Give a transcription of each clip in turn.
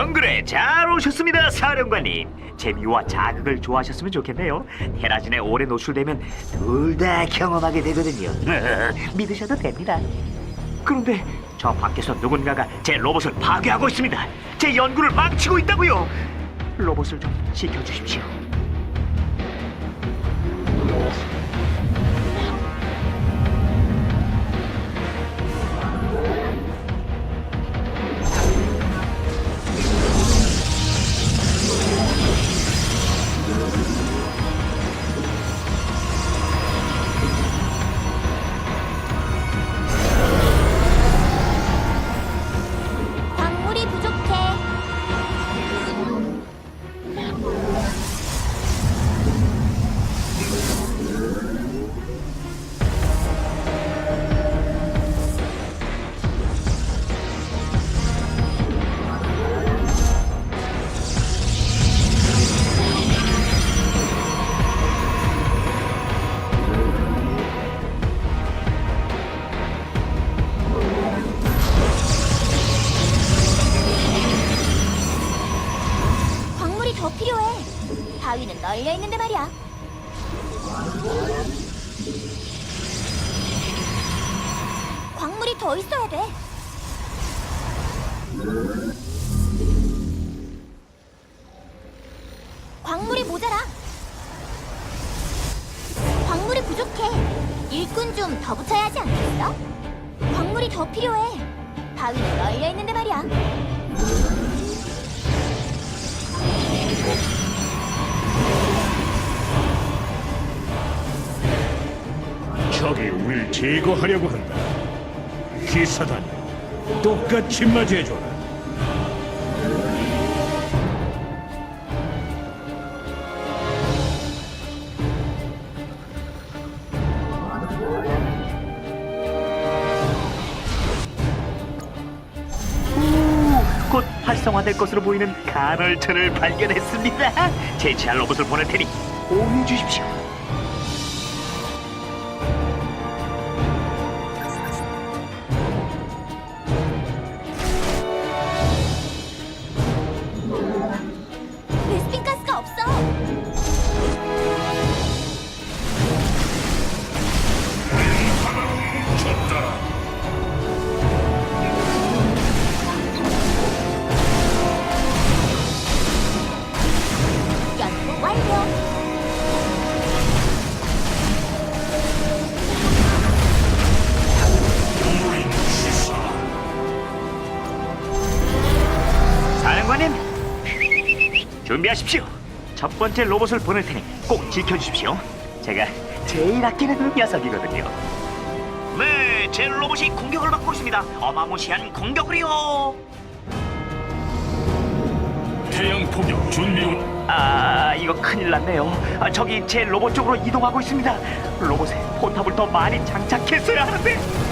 정글에 잘 오셨습니다, 사령관님. 재미와 자극을 좋아하셨으면 좋겠네요. 테라진에 오래 노출되면 둘 다 경험하게 되거든요. 믿으셔도 됩니다. 그런데 저 밖에서 누군가가 제 로봇을 파괴하고 있습니다. 제 연구를 망치고 있다고요. 로봇을 좀 지켜주십시오. 더 필요해. 바위는 널려 있는데 말이야. 광물이 더 있어야 돼. 광물이 모자라. 광물이 부족해. 일꾼 좀 더 붙여야 하지 않겠어? 광물이 더 필요해. 바위는 널려 있는데 말이야. 적이 우릴 제거하려고 한다. 기사단이 똑같이 맞이해줘라. 활성화될 것으로 보이는 간헐천을 발견했습니다. 제치할 로봇을 보낼 테니 오해 주십시오. 준비하십시오. 첫 번째 로봇을 보낼 테니 꼭 지켜주십시오. 제가 제일 아끼는 녀석이거든요. 네, 제 로봇이 공격을 받고 있습니다. 어마무시한 공격을요. 태양 포격 준비 완. 아, 이거 큰일 났네요. 아, 저기 제 로봇 쪽으로 이동하고 있습니다. 로봇에 포탑을 더 많이 장착했어야 하는데.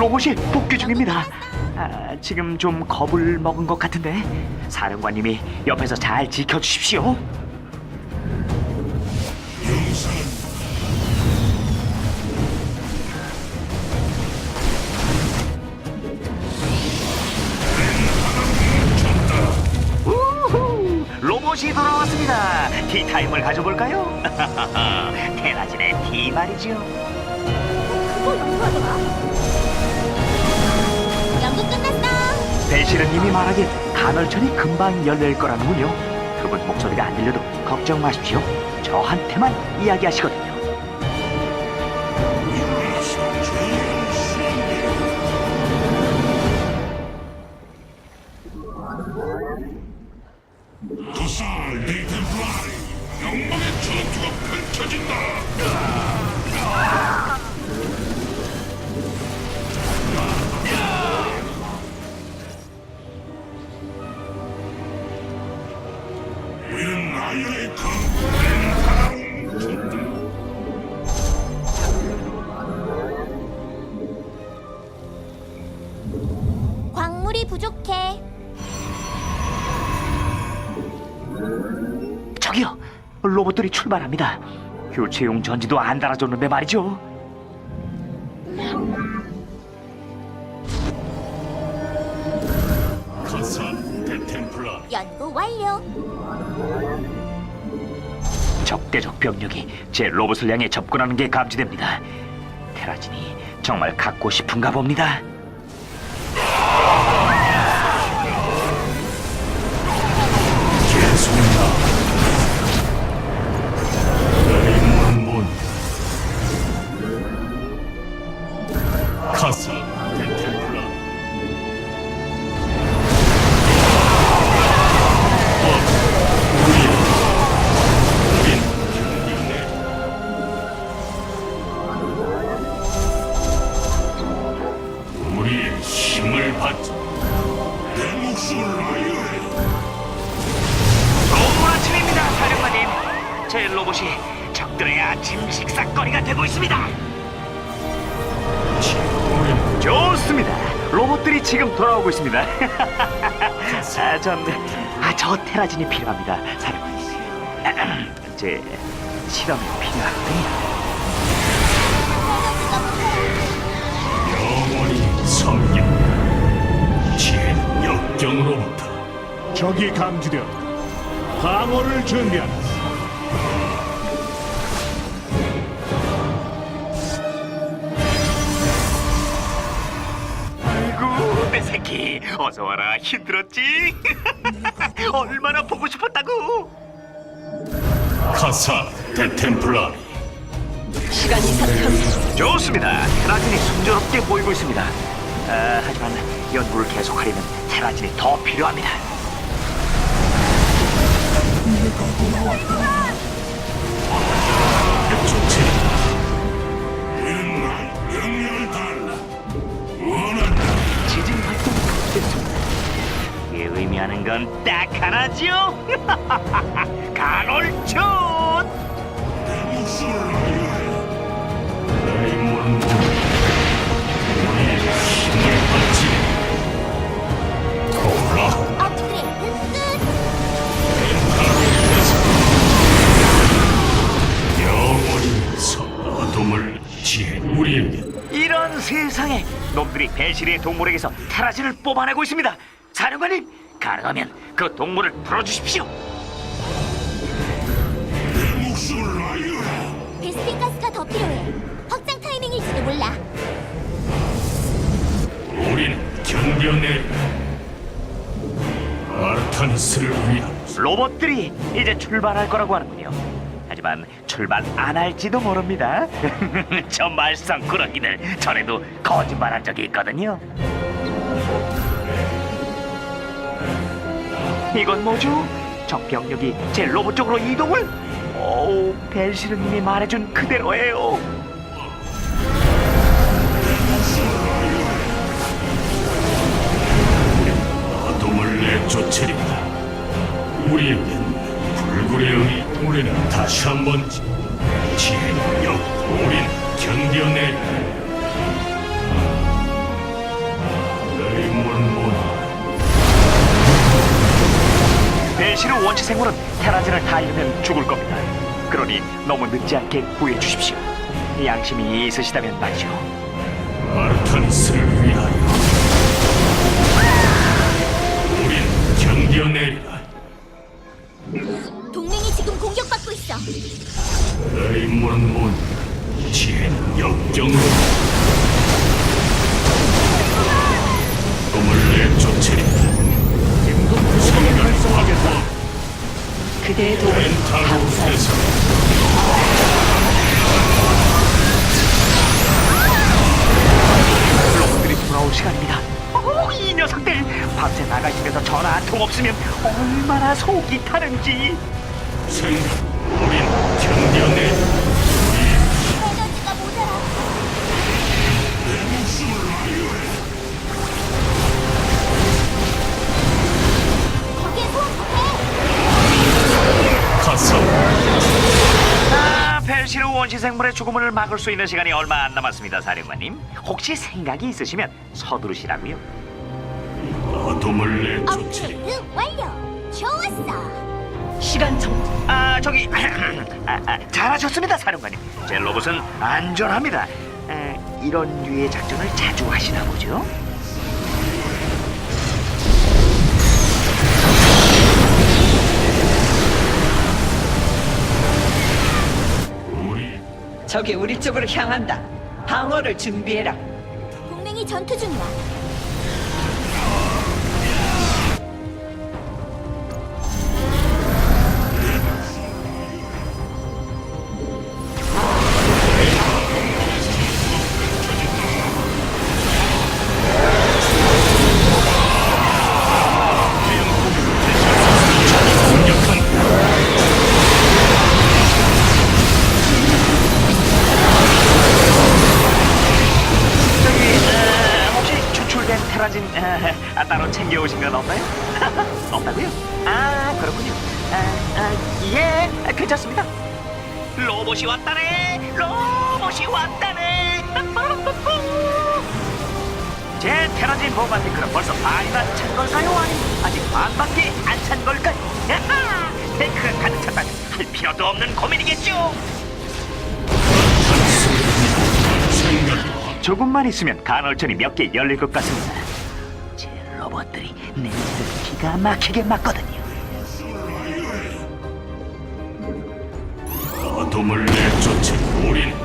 로봇이 복귀 중입니다. 아, 지금 좀 겁을 먹은 것 같은데 사령관님이 옆에서 잘 지켜주십시오. 로봇이 돌아왔습니다. 티타임을 가져볼까요? 테라진의 티 말이죠. 끝났어. 벨시르님이 말하길 간헐천이 금방 열릴 거라는군요. 그분 목소리가 안 들려도 걱정 마십시오. 저한테만 이야기하시거든요. 도살 디템플라리 영광의 전투가 펼쳐진다. 로봇들이 출발합니다. 교체용 전지도 안 달아줬는데 말이죠. 연구 완료. 적대적 병력이 제 로봇을 향해 접근하는 게 감지됩니다. 테라진이 정말 갖고 싶은가 봅니다. 힘을 받자 내 목숨을 아유해 좋은 아침입니다, 사령관님. 제 로봇이 적들의 아침 식사거리가 되고 있습니다. 좋습니다. 로봇들이 지금 돌아오고 있습니다. 아, 전, 아, 저 테라진이 필요합니다, 사령관님. 제 실험이 필요하거든요. 영원히 섬긴다. 지혜는 역경으로부터 적이 감지되었다. 방어를. 아이고, 내 새끼. 어서 와라. 힘들었지? 얼마나 보고 싶었다고? 카사 대템플라리 좋습니다. 테라진이 순조롭게 보이고 있습니다. 아, 하지만 연구를 계속하려면 테라진이 더 필요합니다. 의미하는 건 딱 하나죠. 간헐촌. 배실의 동물에게서 테라진을 뽑아내고 있습니다. 사령관님, 가능하면 그 동물을 풀어주십시오. 내 목숨을. 베스핀 가스가 더 필요해. 확장 타이밍일지도 몰라. 우리는 견뎌내 아르타니스를 위한 로봇들이 이제 출발할 거라고 하는군요. 하지만 출발 안 할지도 모릅니다. 저 말썽 꾸러기들 전에도 거짓말한 적이 있거든요. 이건 뭐죠? 적 병력이 제 로봇 쪽으로 이동을? 오, 벨시르님이 말해준 그대로예요. 어둠을 내쫓으리라 우리에겐 불굴의 영이 우리는 다시 한번 지혜는 역 우린 견뎌내 너의 문문 벨시르 원시 생물은 테라진을 다 잃으면 죽을 겁니다. 그러니 너무 늦지 않게 구해 주십시오. 양심이 있으시다면 말이죠. 아르타니스를 위하여 우린 견뎌내리라 의 문 문 지혜는 역경으로 꿈을 내쫓으리라 성경을 확보하고 그대의 도움을 멘탈로 해서. 로봇들이 돌아올 시간입니다. 오, 이 녀석들! 밤새 나가 있으면서 전화 한 통 없으면 얼마나 속이 타는지. 생각 우린 견뎌내 에너지가 모자라. 거기에 소환해. 가서 아, 벨시르 원시 생물의 죽음을 막을 수 있는 시간이 얼마 안 남았습니다, 사령관님. 혹시 생각이 있으시면 서두르시라고요. 어둠을 내쫓으리 업그레이드 완료. 좋았어. 시간 정지. 아 저기 아, 아, 잘하셨습니다 사령관님 제 로봇은 안전합니다 에, 이런 류의 작전을 자주 하시나 보죠? 적이 우리 쪽으로 향한다. 방어를 준비해라. 동맹이 전투 중이야. 에, 아, 따로 챙겨오신 건 없나요? 없다고요? 아 그렇군요 아, 아, 예 아, 괜찮습니다 로봇이 왔다네 로봇이 왔다네 제 테라진 보관 탱크는 벌써 반이나 찬 걸까요? 아니 아직 반밖에 안 찬 걸까요? 야하! 탱크가 가득 찼다면 할 필요도 없는 고민이겠죠 조금만 있으면 간헐천이 몇 개 열릴 것 같습니다. 제 로봇들이 냄새를 기가 막히게 맡거든요. 어둠을 내쫓으리 우린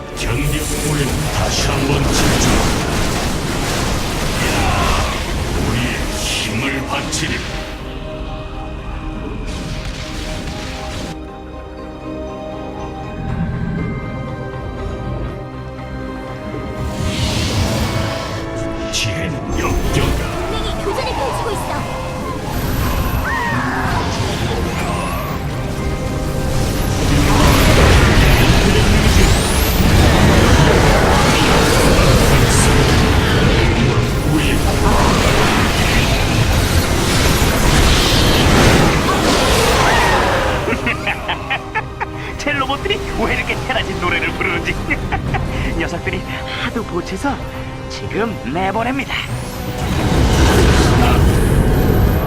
제 로봇들이 왜 이렇게 테라진 노래를 부르는지 녀석들이 하도 보채서 지금 내보냅니다.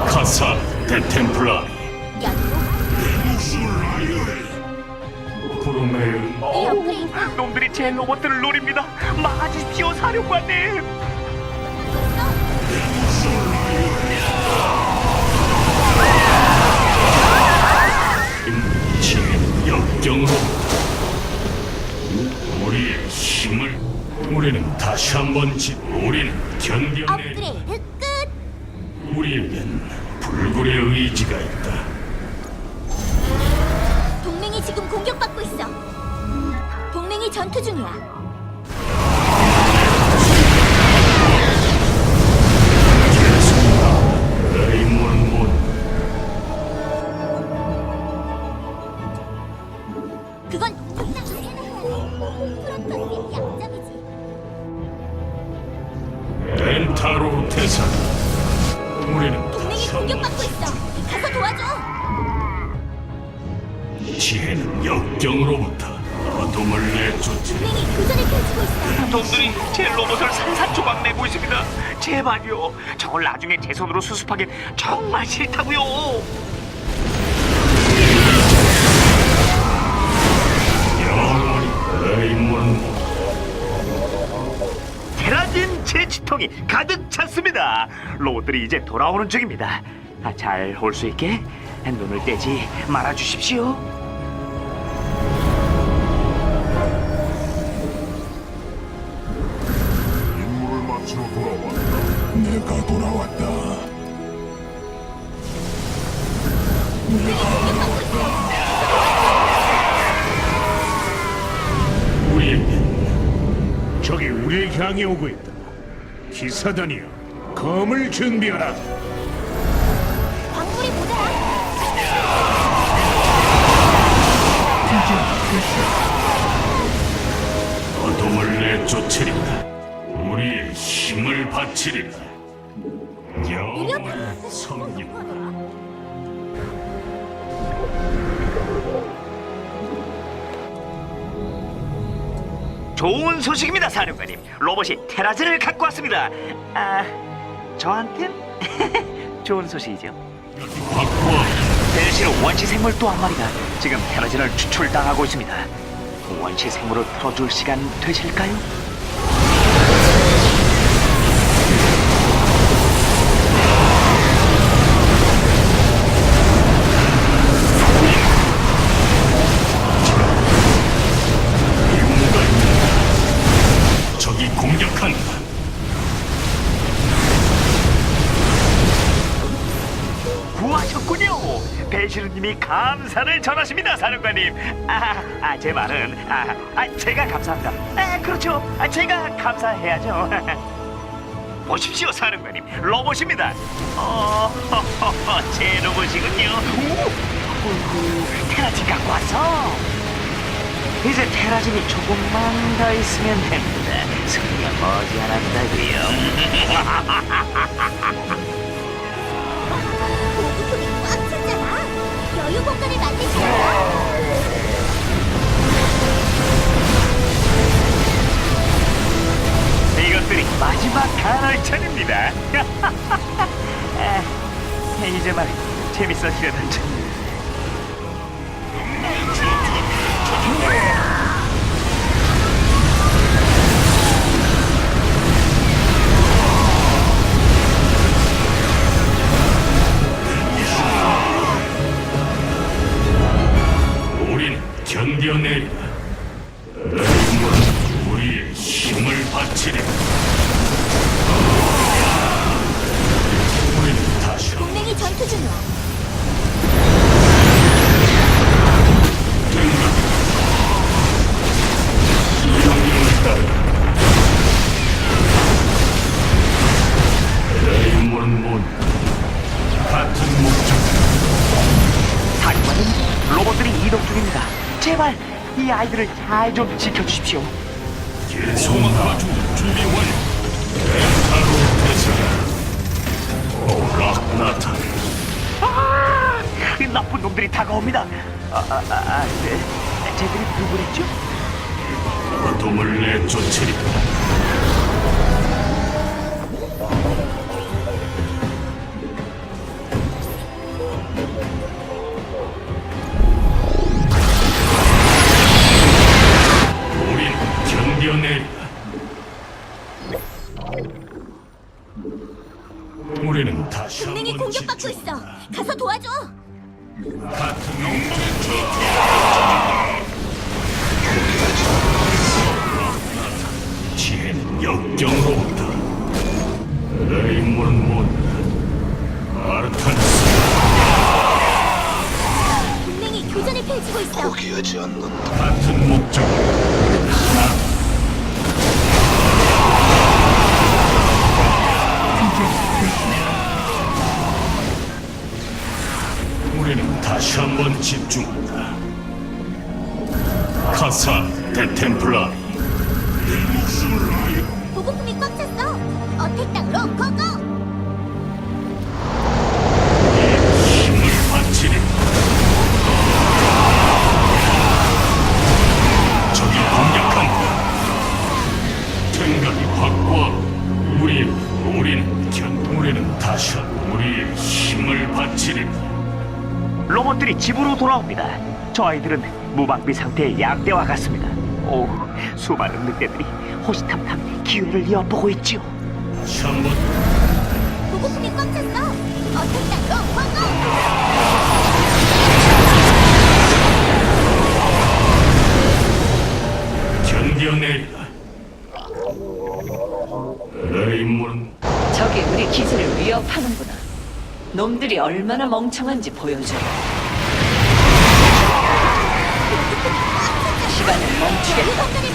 카사 데템플라 업그레이드 놈들이 제 로봇들을 노립니다. 막아주십시오, 사령관님. 역경으로 우리의 힘을 우리는 다시 한번 지 우리는 견뎌내 업그레이드 끝. 우리에겐 불굴의 의지가 있다 동맹이 지금 공격받고 있어. 동맹이 전투 중이야. 손으로 수습하긴 정말 싫다고요. 테라진 제치통이 가득 찼습니다. 로봇들이 이제 돌아오는 중입니다. 아, 잘올 수 있게 눈을 떼지 말아 주십시오. 향해 오고 있다. 기사단이여, 검을 준비하라. 광물이 모자라. 어둠을 내쫓으리라 우리의 힘을 바치리라 영원한 성령 좋은 소식입니다, 사령관님. 로봇이 테라진을 갖고 왔습니다. 아, 저한텐 좋은 소식이죠. 대신 원시 생물 또 한 마리가 지금 테라진을 추출당하고 있습니다. 원시 생물을 풀어줄 시간 되실까요? 감사를 전하십니다, 사령관님. 아, 아, 제 말은 아, 아, 제가 감사합니다. 아, 그렇죠. 아, 제가 감사해야죠. 보십시오, 사령관님. 로봇입니다. 어, 제 로봇이군요. 오, 어이구, 테라진 갖고 왔어. 이제 테라진이 조금만 더 있으면 됩니다. 승리가 머지않았다고요. 꽉. 여유 공간을 만들자. 이것들이 마지막 간헐천입니다. 아, 이제 말 재밌어지려던 참. 견뎌내리라. 너희는 우리의 힘을 바치리. 우리는 다시 한번 동맹이 전투 중이야. 이 아이들을 잘 좀 지켜주십시오. 계속마 준비 완료. 엠타로 대사. 오락 나타. 아, 그 나쁜 놈들이 다가옵니다. 아, 아, 아, 아 네. 쟤들이 누구랬죠? 어둠을 내쫓으리. 아르타니스 동맹이 교전을 펼치고 있어. 같은 목적. 우리 견 우리는 다시 우리의 힘을 바치리 로봇들이 집으로 돌아옵니다. 저 아이들은 무방비 상태의 양떼와 같습니다. 오, 수많은 늑대들이 호시탐탐 기회를 엿보고 있지요. 한번 보급품이 꽉 찼어. 어택 땅으로 고고. 견뎌내리라 내 임무는 적이 기지를 위협하는구나. 놈들이 얼마나 멍청한지 보여줘. 시간을 멈추게. 여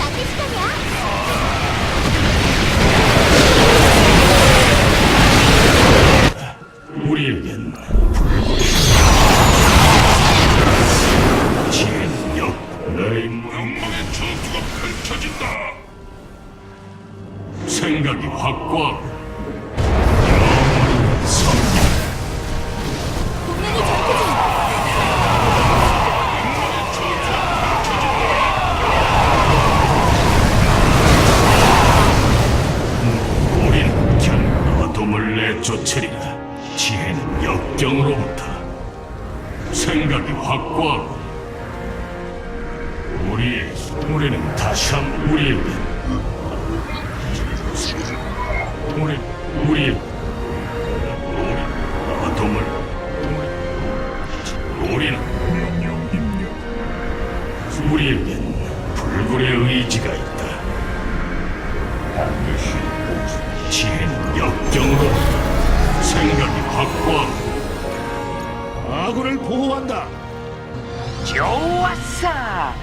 우리에게 우리 우리 우리 우리 우리는 우리에겐 불굴의 의지가 있다. 반드시 지혜는 역경으로부터 생각이 확고하고 아군을 보호한다. 좋았어.